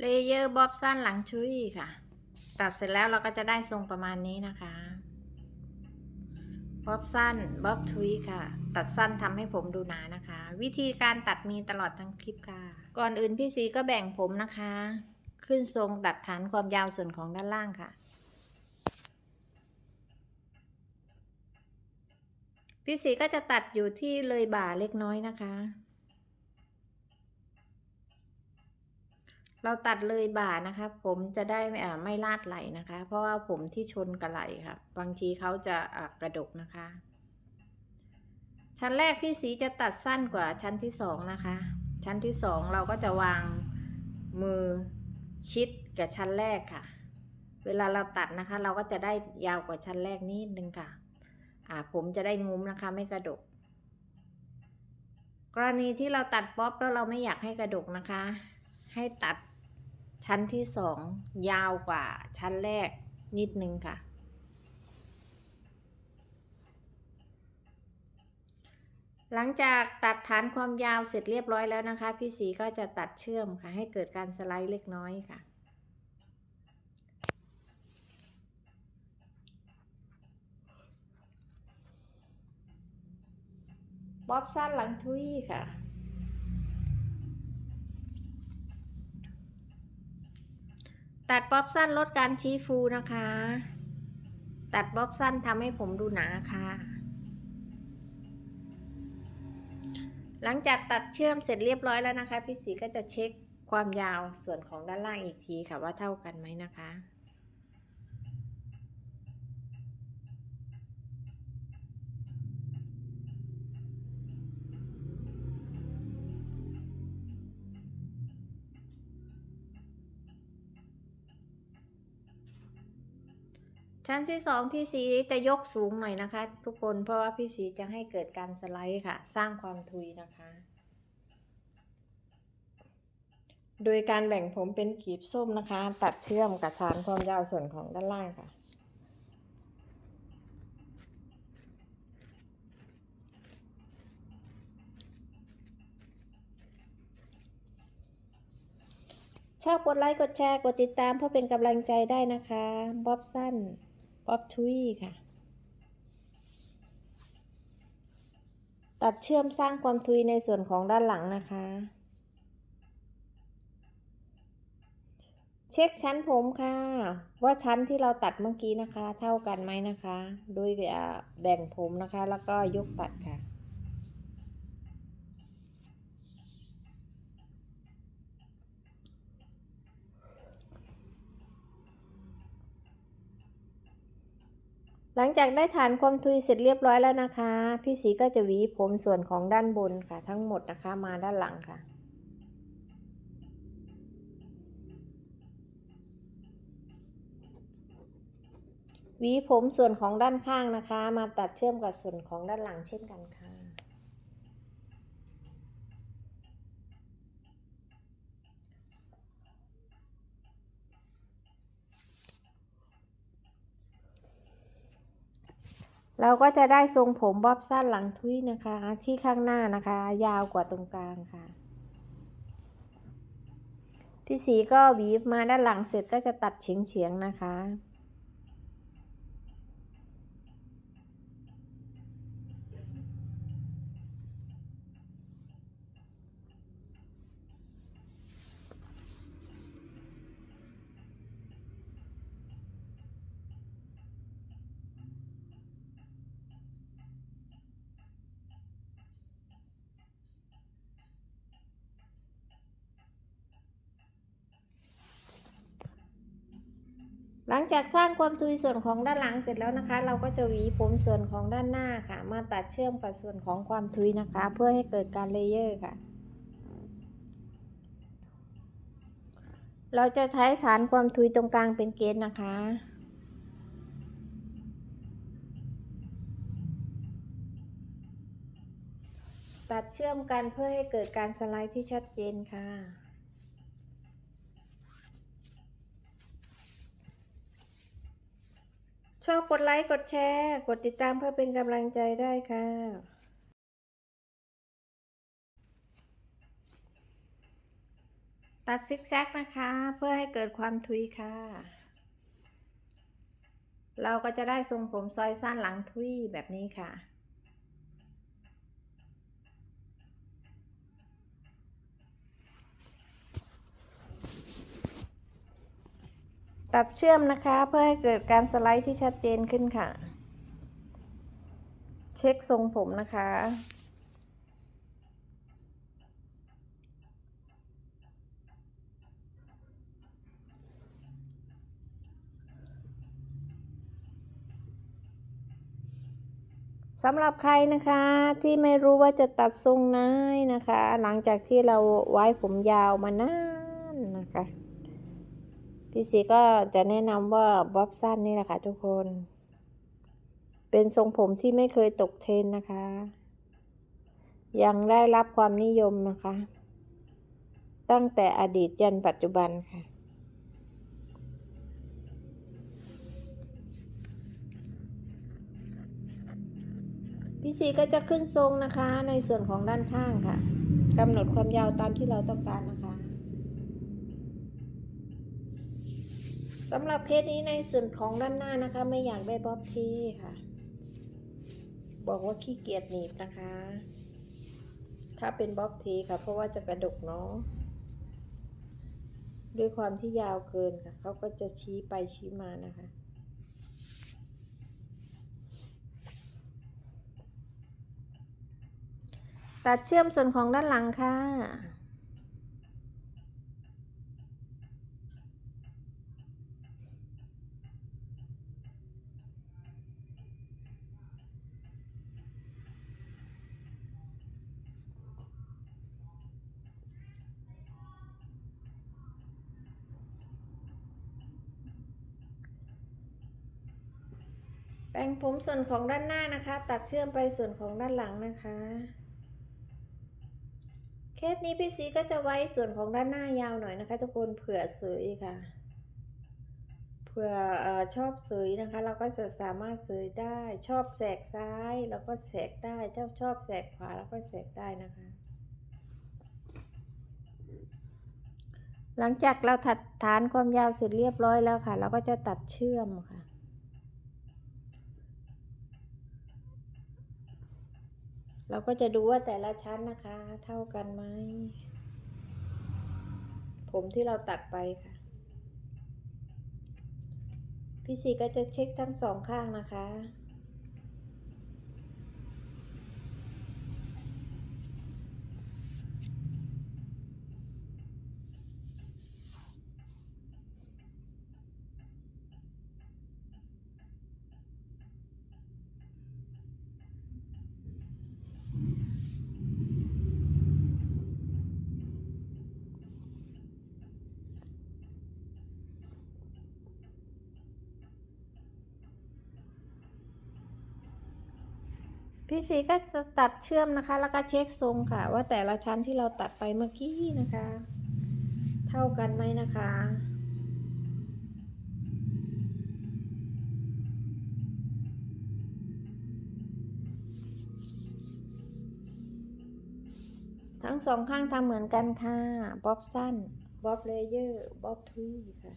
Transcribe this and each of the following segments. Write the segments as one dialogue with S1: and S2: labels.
S1: เลเยอร์บ๊อบสั้นหลังชุยค่ะ ตัดเสร็จแล้วเราก็จะได้ทรงประมาณนี้นะคะบ๊อบสั้นบ๊อบทุยค่ะ ตัดสั้นทำให้ผมดูหนานะคะ วิธีการตัดมีตลอดทั้งคลิปค่ะ ก่อนอื่นพี่สีก็แบ่งผมนะคะ ขึ้นทรงตัดฐานความยาวส่วนของด้านล่างค่ะ พี่สีก็จะตัดอยู่ที่เลยบ่าเล็กน้อยนะคะ เราตัดเลยบ่านะคะ ผมจะได้ไม่ลาดไหลนะคะ เพราะว่าผมที่ชนกับไหลค่ะ บางทีเขาจะกระดกนะคะ ชั้นแรกพี่สีจะตัดสั้นกว่าชั้นที่สองนะคะ ชั้นที่สองเราก็จะวางมือชิดกับชั้นแรกค่ะ เวลาเราตัดนะคะ เราก็จะได้ยาวกว่าชั้นแรกนิดนึงค่ะ อ่าผมจะได้งุ้มนะคะ ไม่กระดก กรณีที่เราตัดป๊อปแล้วเราไม่อยากให้กระดกนะคะ ให้ตัด ชั้นที่สองยาวกว่าชั้นแรกนิดนึงค่ะ หลังจากตัดฐานความยาวเสร็จเรียบร้อยแล้วนะคะ พี่สีก็จะตัดเชื่อมค่ะ ให้เกิดการสไลด์เล็กน้อยค่ะบ๊อบสั้นหลังทุยค่ะ ตัดบ๊อบสั้นลดการชี้ฟูนะคะ ตัดบ๊อบสั้นทำให้ผมดูหนาค่ะ หลังจากตัดเชื่อมเสร็จเรียบร้อยแล้วนะคะ พี่สีก็จะเช็คความยาวส่วนของด้านล่างอีกทีค่ะว่าเท่ากันไหมนะคะ ชั้นที่สองพี่สีจะยกสูงหน่อยนะคะ ทุกคนเพราะว่าพี่สีจะให้เกิดการสไลด์ค่ะ สร้างความทุยนะคะ โดยการแบ่งผมเป็นกลีบส้มนะคะ ตัดเชื่อมกับฐานความยาวส่วนของด้านล่างค่ะ ชอบกดไลค์กดแชร์กดติดตามเพื่อเป็นกำลังใจได้นะคะบ๊อบสั้น ป๊อบทุยค่ะ ตัดเชื่อมสร้างความทุยในส่วนของด้านหลังนะคะ เช็คชั้นผมค่ะ ว่าชั้นที่เราตัดเมื่อกี้นะคะ เท่ากันไหมนะคะ โดยอ่าแบ่งผมนะคะ แล้วก็ยกตัดค่ะ หลังจากได้ฐานความทุยเสร็จเรียบร้อยแล้วนะคะ พี่สีก็จะหวีผมส่วนของด้านบนค่ะ ทั้งหมดนะคะมาด้านหลังค่ะหวีผมส่วนของด้านข้างนะคะ มาตัดเชื่อมกับส่วนของด้านหลังเช่นกันค่ะ เราก็จะได้ทรงผมบ๊อบสั้นหลังทุยนะคะ ที่ข้างหน้านะคะ ยาวกว่าตรงกลางค่ะ พี่สีก็วีมาด้านหลังเสร็จก็จะตัดเฉียงๆนะคะ หลังจากสร้างความทุยส่วนของด้านหลังเสร็จแล้วนะคะ เราก็จะหวีผมส่วนของด้านหน้าค่ะ มาตัดเชื่อมกับส่วนของความทุยนะคะ เพื่อให้เกิดการเลเยอร์ค่ะ เราจะใช้ฐานความทุยตรงกลางเป็นเกณฑ์นะคะตัดเชื่อมกันเพื่อให้เกิดการสไลด์ที่ชัดเจนค่ะ ชอบกดไลค์ กดแชร์ กดติดตามเพื่อเป็นกำลังใจได้ค่ะ ตัดซิกแซกนะคะ เพื่อให้เกิดความทุยค่ะ เราก็จะได้ทรงผมซอยสั้นหลังทุยแบบนี้ค่ะ ตัดเชื่อมนะคะเพื่อให้เกิดการสไลด์ที่ชัดเจนขึ้นค่ะ เช็คทรงผมนะคะ สำหรับใครนะคะที่ไม่รู้ว่าจะตัดทรงไหนนะคะ หลังจากที่เราไว้ผมยาวมานานนะคะ พี่สีก็จะแนะนำว่าบ๊อบสั้นนี่แหละค่ะทุกคน เป็นทรงผมที่ไม่เคยตกเทรนนะคะ ยังได้รับความนิยมนะคะ ตั้งแต่อดีตยันปัจจุบันค่ะพี่สีก็จะขึ้นทรงนะคะในส่วนของด้านข้างค่ะกำหนดความยาวตามที่เราต้องการนะคะ สำหรับเคสนี้ในส่วนของด้านหน้านะคะ ไม่อยากได้บ๊อบทีค่ะ บอกว่าขี้เกียจหนีบนะคะ ถ้าเป็นบ๊อบทีค่ะ เพราะว่าจะกระดกเนาะด้วยความที่ยาวเกินค่ะ เขาก็จะชี้ไปชี้มานะคะ ตัดเชื่อมส่วนของด้านหลังค่ะ แปรงผมส่วนของด้านหน้านะคะ ตัดเชื่อมไปส่วนของด้านหลังนะคะ เคสนี้พี่ซีก็จะไว้ส่วนของด้านหน้ายาวหน่อยนะคะ ทุกคนเผื่อเสยค่ะ เผื่อออชอบเสยนะคะ เราก็จะสามารถเสยได้ ชอบแสกซ้ายเราก็แสกได้เจ้าชอบแสกขวาเราก็แสกได้นะคะ หลังจากเราถัดฐานความยาวเสร็จเรียบร้อยแล้วค่ะ เราก็จะตัดเชื่อมค่ะ เราก็จะดูว่าแต่ละชั้นนะคะ เท่ากันไหม ผมที่เราตัดไปค่ะ พี่สีก็จะเช็คทั้งสองข้างนะคะ พี่สีก็จะตัดเชื่อมนะคะ แล้วก็เช็คทรงค่ะ ว่าแต่ละชั้นที่เราตัดไปเมื่อกี้นะคะ เท่ากันไหมนะคะทั้งสองข้างทำเหมือนกันค่ะ บ๊อบสั้น บ๊อบเลเยอร์ บ๊อบทวีค่ะ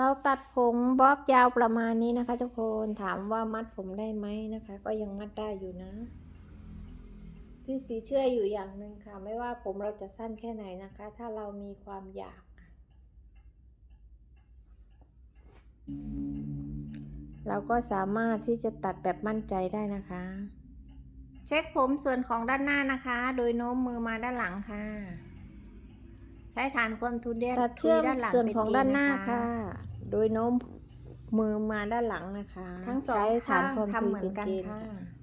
S1: เราตัดผมบ๊อบยาวประมาณนี้นะคะ ทุกคนถามว่ามัดผมได้ไหมนะคะ ก็ยังมัดได้อยู่นะ พี่สีเชื่ออยู่อย่างหนึ่งค่ะ ไม่ว่าผมเราจะสั้นแค่ไหนนะคะ ถ้าเรามีความอยาก เราก็สามารถที่จะตัดแบบมั่นใจได้นะคะ เช็คผมส่วนของด้านหน้านะคะ โดยโน้มมือมาด้านหลังค่ะ ใช้ฐานความทุนเดีย
S2: ตัดเชื่อม
S1: ด้านหลัง
S2: ส่วน
S1: เป็น
S2: ของ
S1: เกณฑ์
S2: ด้านหน้าะะค่ะ โดยโน้มมือมาด้านหลังนะคะ
S1: ทั้งสอง
S2: ใช้ฐา
S1: ข้านง
S2: ความ
S1: ทำ
S2: ถี่
S1: เหมือ
S2: เป็นน
S1: กัน
S2: เกณฑ์
S1: ค่ะ
S2: ค่ะ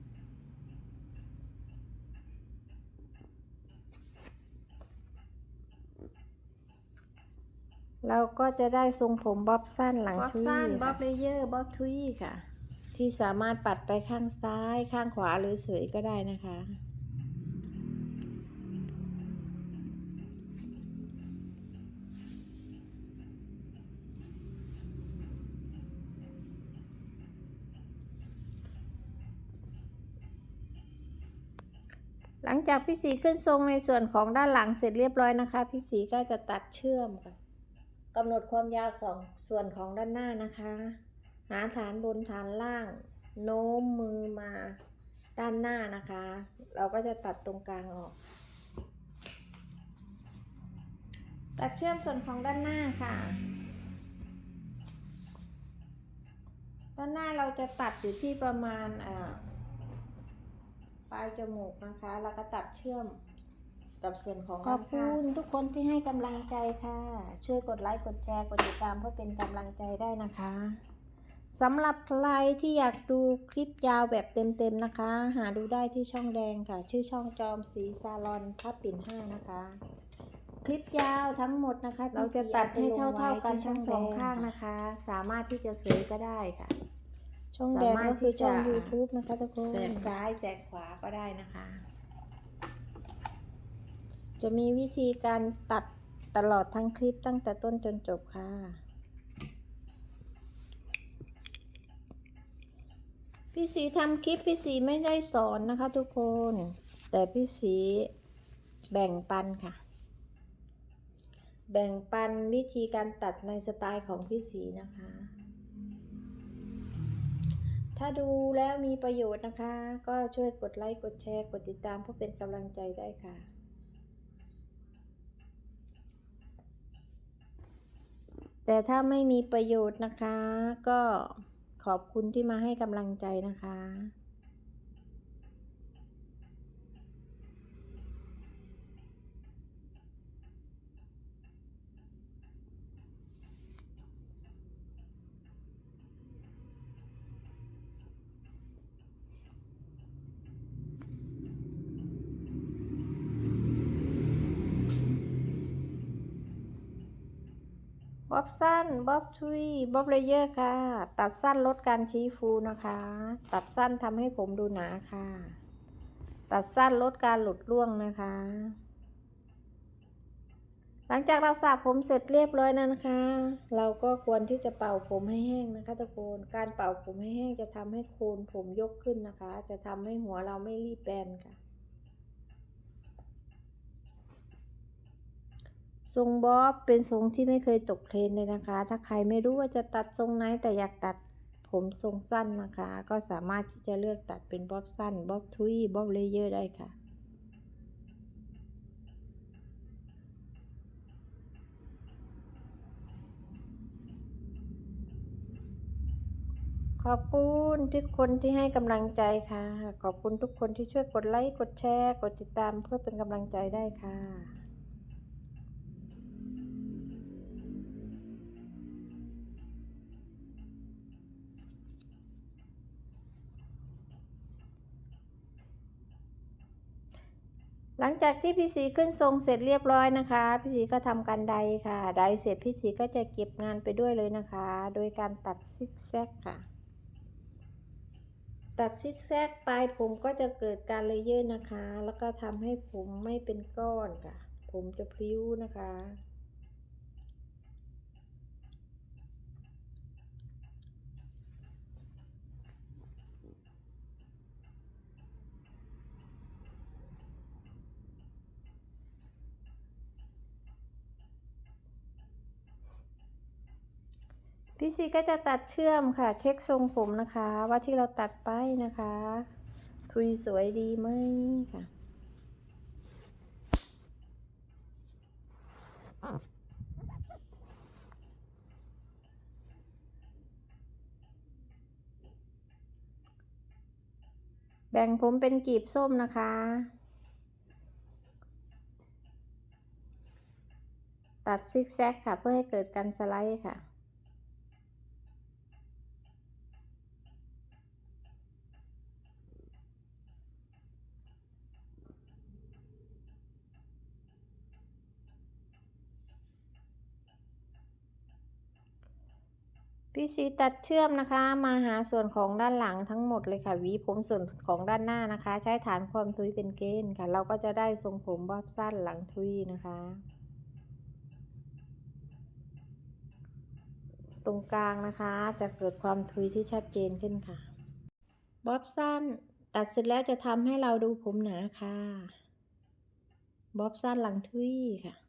S2: เราก็จะได้ทรงผมบ๊อบสั้นหลัง
S1: บ๊อบ
S2: ชุย
S1: สั้น
S2: ค่ะ
S1: บ๊อบเลเยอร์บ๊อบทวีค่ะ ที่สามารถปัดไปข้างซ้ายข้างขวาหรือเสยก็ได้นะคะ หลังจากพี่สีขึ้นทรงในส่วนของด้านหลังเสร็จเรียบร้อยนะคะพี่สีก็จะตัดเชื่อมค่ะกำหนดความยาวสองส่วนของด้านหน้านะคะ หาฐานบนฐานล่าง โน้มมือมาด้านหน้านะคะ เราก็จะตัดตรงกลางออก ตัดเชื่อมส่วนของด้านหน้าค่ะ ด้านหน้าเราจะตัดอยู่ที่ประมาณอ่า ปลายจมูกนะคะ แล้วก็ตัดเชื่อมกับส่วนของ
S2: ขอบคุณ
S1: ด้านข้างทุกคนที่ให้กำลังใจค่ะ ช่วยกดไลค์กดแชร์กดติดตามเพื่อเป็นกำลังใจได้นะคะสำหรับใครที่อยากดูคลิปยาวแบบเต็มๆนะคะ หาดูได้ที่ช่องแดงค่ะ ชื่อช่องจอมสีซาลอนพับปิ่นห้านะคะ คลิปยาวทั้งหมดนะคะ เราจะตัดให้เท่าๆกันทั้งสองข้างนะคะ สามารถที่จะเสยก็ได้ค่ะ
S2: ช่องแดงก็คือช่อง YouTube นะคะทุกคน
S1: แสกซ้ายแสกขวาก็ได้นะคะ
S2: จะมีวิธีการตัดตลอดทั้งคลิปตั้งแต่ต้นจนจบค่ะ
S1: พี่สีทำคลิปพี่สีไม่ได้สอนนะคะทุกคน แต่พี่สีแบ่งปันค่ะ แบ่งปันวิธีการตัดในสไตล์ของพี่สีนะคะ ถ้าดูแล้วมีประโยชน์นะคะ ก็ช่วยกดไลค์ กดแชร์ กดติดตามเพื่อเป็นกำลังใจได้ค่ะ แต่ถ้าไม่มีประโยชน์นะคะ ก็ขอบคุณที่มาให้กำลังใจนะคะ บ๊อบสั้นบ๊อบทรีบ๊อบเลเยอร์ค่ะ ตัดสั้นลดการชี้ฟูนะคะ ตัดสั้นทำให้ผมดูหนาค่ะ ตัดสั้นลดการหลุดร่วงนะคะ หลังจากเราสระผมเสร็จเรียบร้อยแล้นะคะ เราก็ควรที่จะเป่าผมให้แห้งนะคะทุกคนการเป่าผมให้แห้งจะทำให้โคนผมยกขึ้นนะคะ จะทำให้หัวเราไม่รีบแบนค่ะ ทรงบ๊อบเป็นทรงที่ไม่เคยตกเทรนเลยนะคะ ถ้าใครไม่รู้ว่าจะตัดทรงไหนแต่อยากตัดผมทรงสั้นนะคะ ก็สามารถที่จะเลือกตัดเป็นบ๊อบสั้นบ๊อบทวีบ๊อบเลเยอร์ได้ค่ะ ขอบคุณทุกคนที่ให้กำลังใจค่ะ ขอบคุณทุกคนที่ช่วยกดไลค์ กดแชร์ กดติดตามเพื่อเป็นกำลังใจได้ค่ะ ลังจากที่พี่สีขึ้นทรงเสร็จเรียบร้อยนะคะ พี่สีก็ทำการใดค่ะ ใดเสร็จพี่สีก็จะเก็บงานไปด้วยเลยนะคะ โดยการตัดซิกแซกค่ะ ตัดซิกแซกปลายผมก็จะเกิดการเลเยอร์นะคะ แล้วก็ทำให้ผมไม่เป็นก้อนค่ะ ผมจะพลิ้วนะคะ พี่ซีก็จะตัดเชื่อมค่ะ เช็คทรงผมนะคะ ว่าที่เราตัดไปนะคะ ทุยสวยดีไหมค่ะแบ่งผมเป็นกีบส้มนะคะ ตัดซิกแซกค่ะเพื่อให้เกิดการสไลด์ค่ะ พี่สีตัดเชื่อมนะคะ มาหาส่วนของด้านหลังทั้งหมดเลยค่ะวีผมส่วนของด้านหน้านะคะ ใช้ฐานความทุยเป็นเกณฑ์ค่ะ เราก็จะได้ทรงผมบอบสั้นหลังทุยนะคะ ตรงกลางนะคะจะเกิดความทุยที่ชัดเจนขึ้นค่ะบ๊อบสั้นตัดเสร็จแล้วจะทำให้เราดูผมหนาค่ะบ๊อบสั้นหลังทุยค่ะ